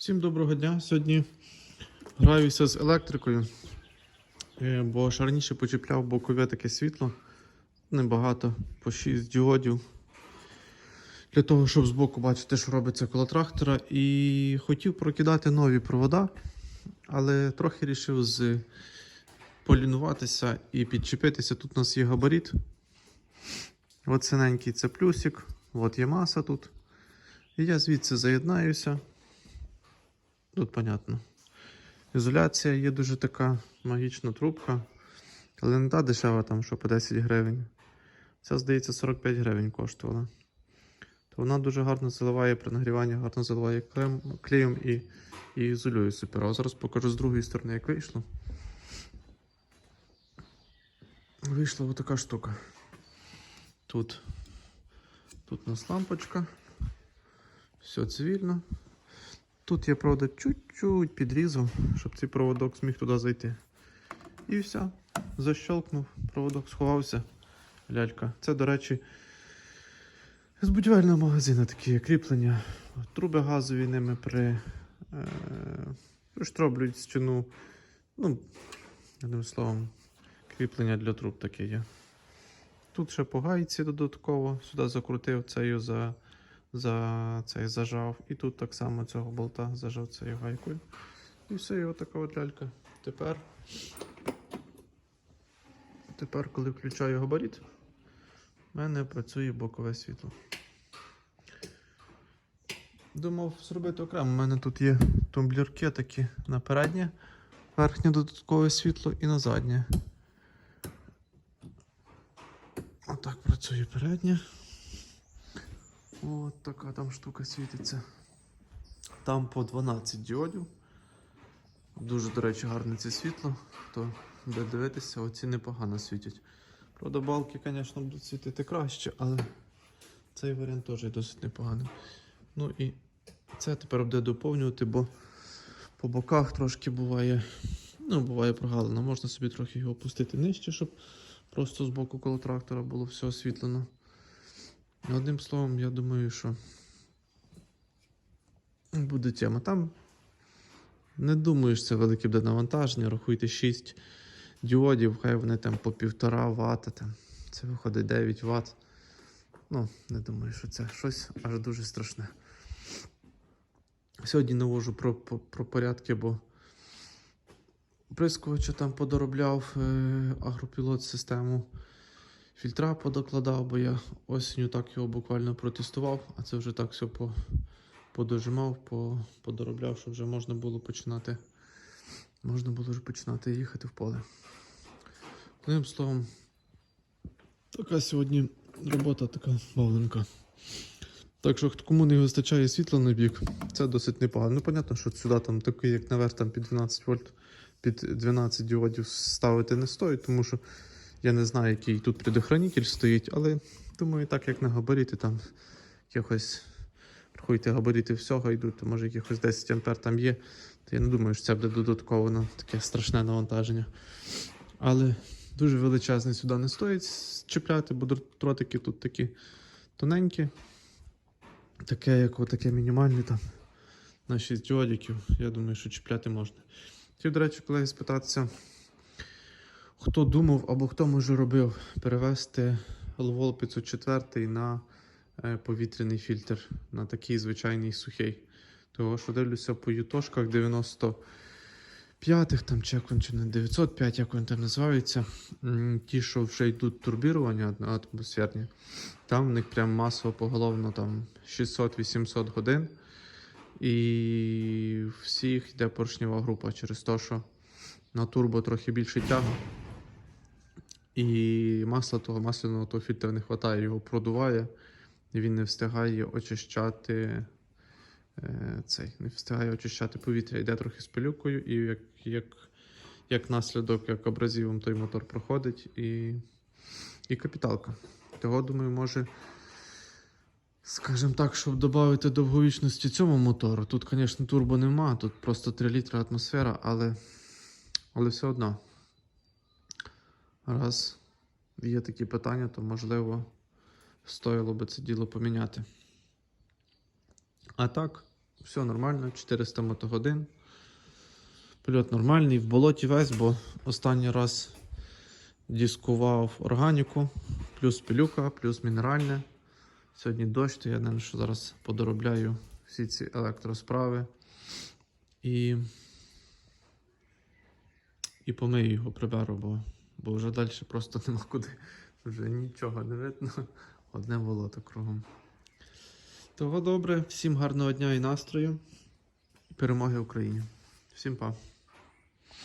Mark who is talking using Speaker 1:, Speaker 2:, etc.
Speaker 1: Всім доброго дня. Сьогодні граюся з електрикою, е, бо ж раніше почіпляв бокове таке світло. Небагато, по 6 діодів. Для того, щоб збоку бачити, що робиться коло трактора. І хотів прокидати нові провода, але трохи вирішив з полінуватися і підчепитися. Тут у нас є габарит. От синенький це плюсик, от є маса тут. І я звідси заєднаюся. Тут понятно. Ізоляція є дуже така магічна трубка, але не та дешева, там, що по 10 гривень. Ця, здається, 45 гривень коштувала. То вона дуже гарно заливає при нагріванні, гарно заливає клеєм, і, і ізолює супер. А зараз покажу з другої сторони, як вийшло. Вийшла отака штука. Тут, тут у нас лампочка. Все цивільно. Тут я, правда, чуть-чуть підрізав, щоб цей проводок зміг туди зайти. І все. Защелкнув, проводок сховався. Лялька. Це, до речі, з будівельного магазину такі кріплення. Труби газові ними при е, приштроблюють стіну. Ну, одним словом, кріплення для труб таке є. Тут ще по гайці додатково сюди закрутив цею за за цей зажав. І тут так само цього болта зажав цією гайкою. І все, і отака от лялька. Тепер, тепер, коли включаю габарит, в мене працює бокове світло. Думав зробити окремо. У мене тут є тумблірки такі на переднє, верхнє додаткове світло і на заднє. Отак працює переднє. От така там штука світиться. Там по 12 діодів. Дуже, до речі, гарне це світло. Хто буде дивитися, оці непогано світять. Правда, балки, звісно, будуть світити краще, але цей варіант теж досить непоганий. Ну і це тепер буде доповнювати, бо по боках трошки буває. Ну, буває прогалина. Можна собі трохи його опустити нижче, щоб просто з боку коло трактора було все освітлено. Ну, Одним словом, я думаю, що буде тема. Там не думаю, що це велике буде навантаження. Рахуйте 6 діодів, хай вони там по 1,5 Вт. Там. Це виходить 9 Вт. Ну, не думаю, що це щось аж дуже страшне. Сьогодні навожу про, про, про порядки, бо прискувача там подоробляв е, агропілот систему. Фільтра подокладав, бо я осінню так його буквально протестував, а це вже так все по, подожимав, по, подоробляв, щоб вже можна було починати. Можна було вже починати їхати в поле. Одним словом, така сьогодні робота така бавленька. Так що, кому не вистачає світла на бік, це досить непогано. Ну, понятно, що сюди там такий, як наверх, там під 12 вольт, під 12 діодів ставити не стоїть, тому що я не знаю, який тут предохранитель стоїть, але думаю, так як на габаріти там якихось, рахуйте, габаріти всього йдуть, то може якихось 10 ампер там є, то я не думаю, що це буде додатково на таке страшне навантаження. Але дуже величезний сюди не стоїть чіпляти, бо дротики тут такі тоненькі. Таке, як отаке мінімальне там на 6 діодиків. Я думаю, що чіпляти можна. Хотів, до речі, колеги, спитатися. Хто думав або хто може робив перевести Lvol 504 на е, повітряний фільтр, на такий звичайний сухий. Того, що дивлюся по ютошках 95-х, там чи як він, чи не 905, як вони там називаються. м, Ті, що вже йдуть турбірування атмосферні, там в них прям масово поголовно там 600-800 годин. І всіх йде поршнева група через те, що на турбо трохи більше тяга. І масла того масляного того фільтра не вистачає, його продуває, і він не встигає очищати е, цей, не встигає очищати повітря, йде трохи з пилюкою, і як, як, як наслідок, як абразивом той мотор проходить, і, і капіталка. Того, думаю, може, скажімо так, щоб додати довговічності цьому мотору. Тут, звісно, турбо нема, тут просто 3 літри атмосфера, але, але все одно. Раз є такі питання, то можливо стоїло би це діло поміняти. А так, Все нормально, 400 мотогодин. Польот нормальний, в болоті весь, бо останній раз дискував органіку, плюс пилюка, плюс мінеральне. Сьогодні дощ, то я не що зараз подоробляю всі ці електросправи. І, і помию його приберу, бо, бо вже далі просто нема куди. Вже нічого не видно. Одне волото кругом. Того добре, всім гарного дня і настрою. Перемоги Україні. Всім па.